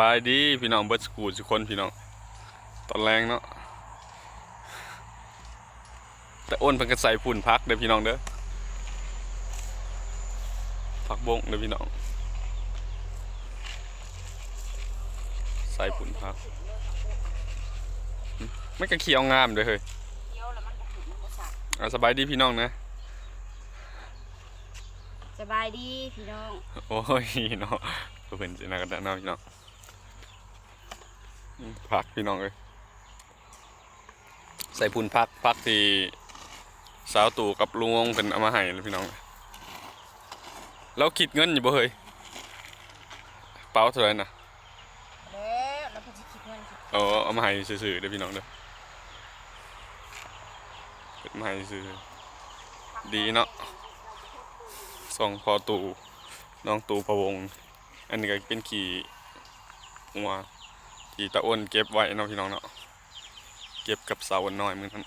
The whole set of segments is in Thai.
บายดีพี่น้องเบิร์ดสกูทุกคนพี่น้องตอนแรงเนาะแต่อ้นเพิ่นก็ใส่ฝุ่นพักเด้อพี่น้องเด้อพักบงเด้อพี่น้อง ใส่ฝุ่นพักอืมไม่กระเคียวงามเด้อเฮ้ยเคี้ยวแล้วมันก็ขึ้นมันก็สักอะสบายดีพี่น้องนะสบายดีพี่น้อง โอ้ยเนาะเพิ่นสินะกันเนาะพี่น้อง อืมพักพี่น้องเอ้ยใส่พุ่นพักพักที่สาวตู่กับลุงวงเพิ่นเอามาให้เลยพี่น้องแล้วคิดเงินอยู่บ่เฮ้ยเป๋าเท่าไหร่น่ะแล้วแล้วเพิ่นสิคิดเงินสิเออเอามาให้ซื่อๆเด้อพี่น้องเด้อเพิ่นมาให้ซื่อดีเนาะส่งพอตู่น้องตู่พะวง อันนี้ก็เป็นขี่หัว ขี่ตะอ้นเก็บไว้เนาะพี่น้องเนาะเก็บกับเสาอันน้อยมือนั้น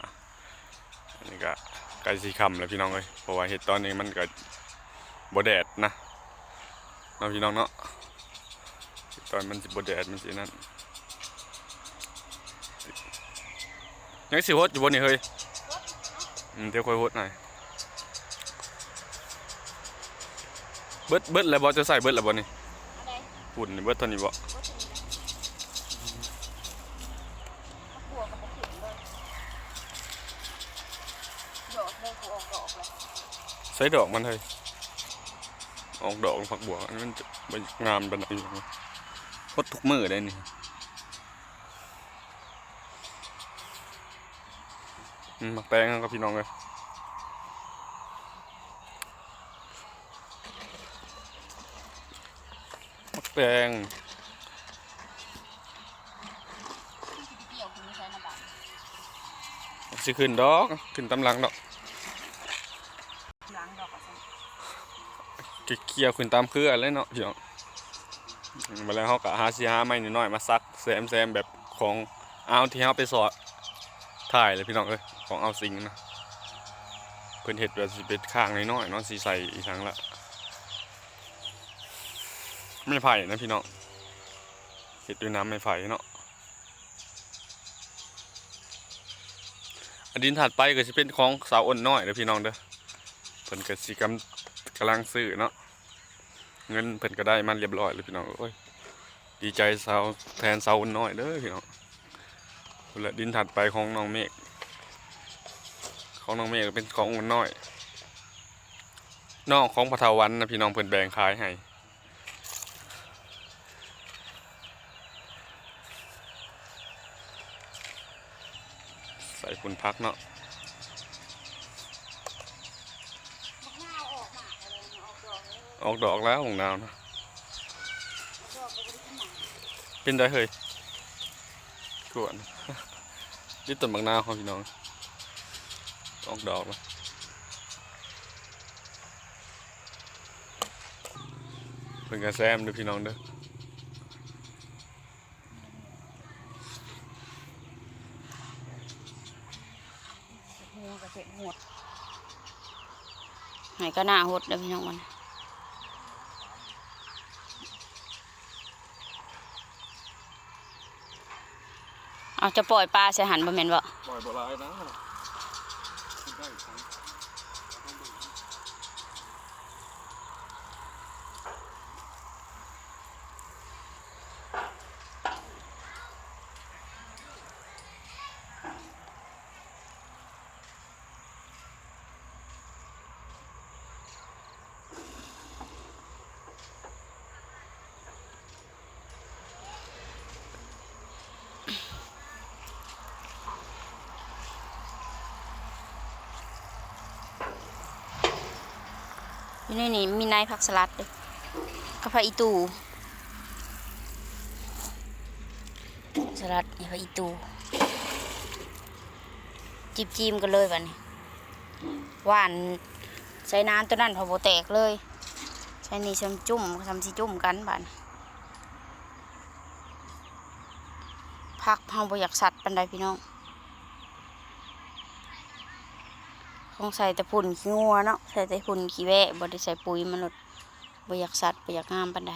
อะอันนี้ก็ใกล้สีคำแล้วพี่น้องเลยเพราะว่าเห็ดตอนนี้มันก็บแดดนะเนาะพี่น้องเนาะเฮ็ดตอนมันสิบแดดมันสินั่นยังสิฮดอยู่บนนี่เฮ้ยอืมเดี๋ยวค่อยฮดหน่อย เบิดเบิดแล้วบ่จะใส่เบิดแล้วบ่นี่อะไรปุ่นนี่เบิดเท่านี้บ่บ่ถึงนะเอาขัวกับบ่ขึ้นเลยดอกเลยกูออกดอกเลยใส่ดอกมันเฮ้ยออกดอกผักบัวอันนี้มันจะบ่งามปานใดอยู่นะฮดทุกมื้อได้นี่อืมมักแตงครับพี่น้องเอ้ย มักแตงเกี่ยวคุณใช้น้ำบานสิขึ้นดอก ขึ้นตำลังดอกล้างดอกก็ซั่นเกี่ยวขึ้นตามเครือเลยเนาะพี่น้องมาแล้วเขาก็หาสิหาไม้นิดหน่อยมาซักแซมแซมแบบของเอาที่เขาไปสอดถ่ายเลยพี่น้องเอ้ยของเอาสิงนะเพิ่นเห็ดแบบสิเป็นข้างน้อยๆเนาะสิใส่อีกครั้งละ ไม่ไผ่นะพี่น้องเห็ดด้วยน้ำไม่ไผ่เนาะอันดินถัดไปก็จะเป็นของสาวอ้นน้อยเด้อพี่น้องเด้อเพิ่นก็สิกำกำลังซื้อเนาะเงินเพิ่นก็ได้มันเรียบร้อยเลยพี่น้องโอ้ยดีใจสาวแทนสาวน้อยเด้อพี่น้องพุ่นละดินถัดไปของน้องเมฆของน้องเมฆเป็นของอุ่นน้อยน้องของพระทวันนะพี่น้องเพิ่นแบ่งขายให้ ส่คุณพักเนาะบักนาวออกมากเลยเนาะออกดอกเลยออกดอกแล้วของดาวนะดอกก็บ่ได้ขึ้นมาเป็นได้เฮ้ยกวนนี่ต้นบางนาวของพี่น้องออกดอกแล้วเพิ่นกระแซมเด้อพี่น้องเด้อ หัวก็ เสร็จหัวไหนก็หน้าหดเด้อพี่น้องมันเอาจะปล่อยปลาใส่หันบ่แม่นบ่ปล่อยบ่ร้ายนะ อยู่ในนี่มีนายผักสลัดเด้อกับผักอีตูสลัดนี่ผักอีตู จิบจิมกันเลยบัดนี้หวานใส่น้ำตัวนั้นพอโบแตกเลยใช้นี่ชมจุ่มทำสิจุ่มกันบัดนี้พักเฮาบ่อยากสัตว์ปันใดพี่น้อง ขอ งใส่แต่พุ่นขี้งัวเนาะใส่แต่พุ่นขี้แวะบ่ได้ใส่ปุ๋ยมันหลดบ่อยากสัตว์บ่อยากงามปานใด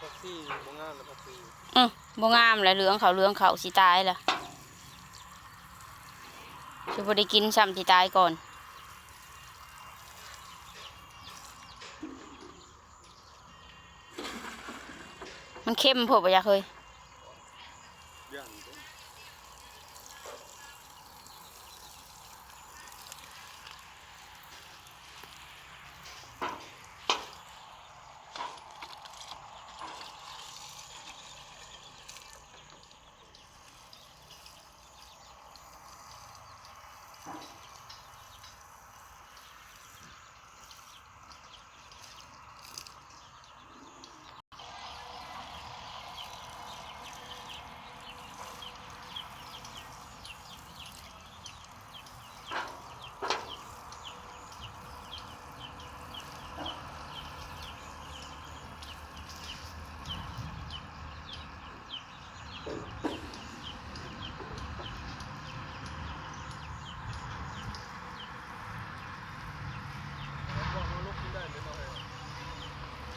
พักซี่บ่งามแล้วพักซี่อือบ่งามแล้วเหลืองเขาเหลืองเขาสิตายล่ะ สิบ่ได้กินซ้ำสิตายก่อน มันเข้มพดปะยาเคยาน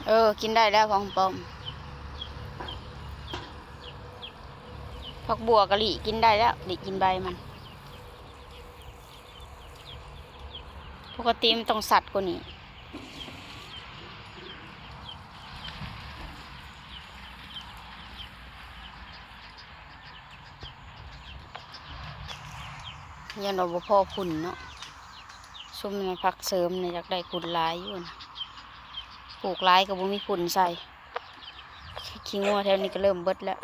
เออ กินได้แล้วของปอมผักบัวกะหลี่กินได้แล้วหลี่กินใบมัน ปกติมันต้องสัตว์กว่านี้ยันเราบ่พอพุ่นเนาะซุ่มในพักเสริมเนี่ยอยากได้พุ่นหลายอยู่นะ ปลูกร้ายก็บ่มีพุ่นใส่ขี้งัวแถวนี้ก็เริ่มเบิดแล้ว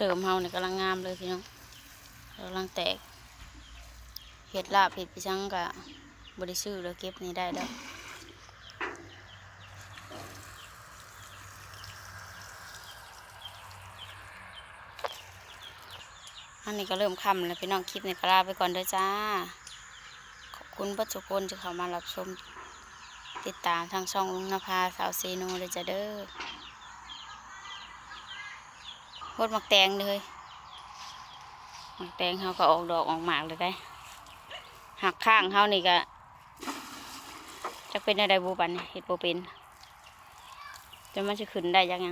เสริมเฮาเนี่ยกำลังงามเลยพี่น้องกำลังแตก เห็ดลาบเห็ดพิชังกะบริซื้อแล้วเก็บนี่ได้แล้วอันนี้ก็เริ่มคำแล้วพี่น้องคลิปนี้ก็ลาไปก่อนเด้อจ้า ขอบคุณปัจจุคนที่เข้ามารับชม ติดตามทางช่องลุงนภาสาวเซโนเลยจ้าเด้อ โคตรมักแตงเลยมักแตงเขาก็ออกดอกออกหมากเลยได้หักข้างเขานี่ก็จะเป็นอะไรบูบันเห็ดโบเป็นจะมันจะขึ้นได้ยังไง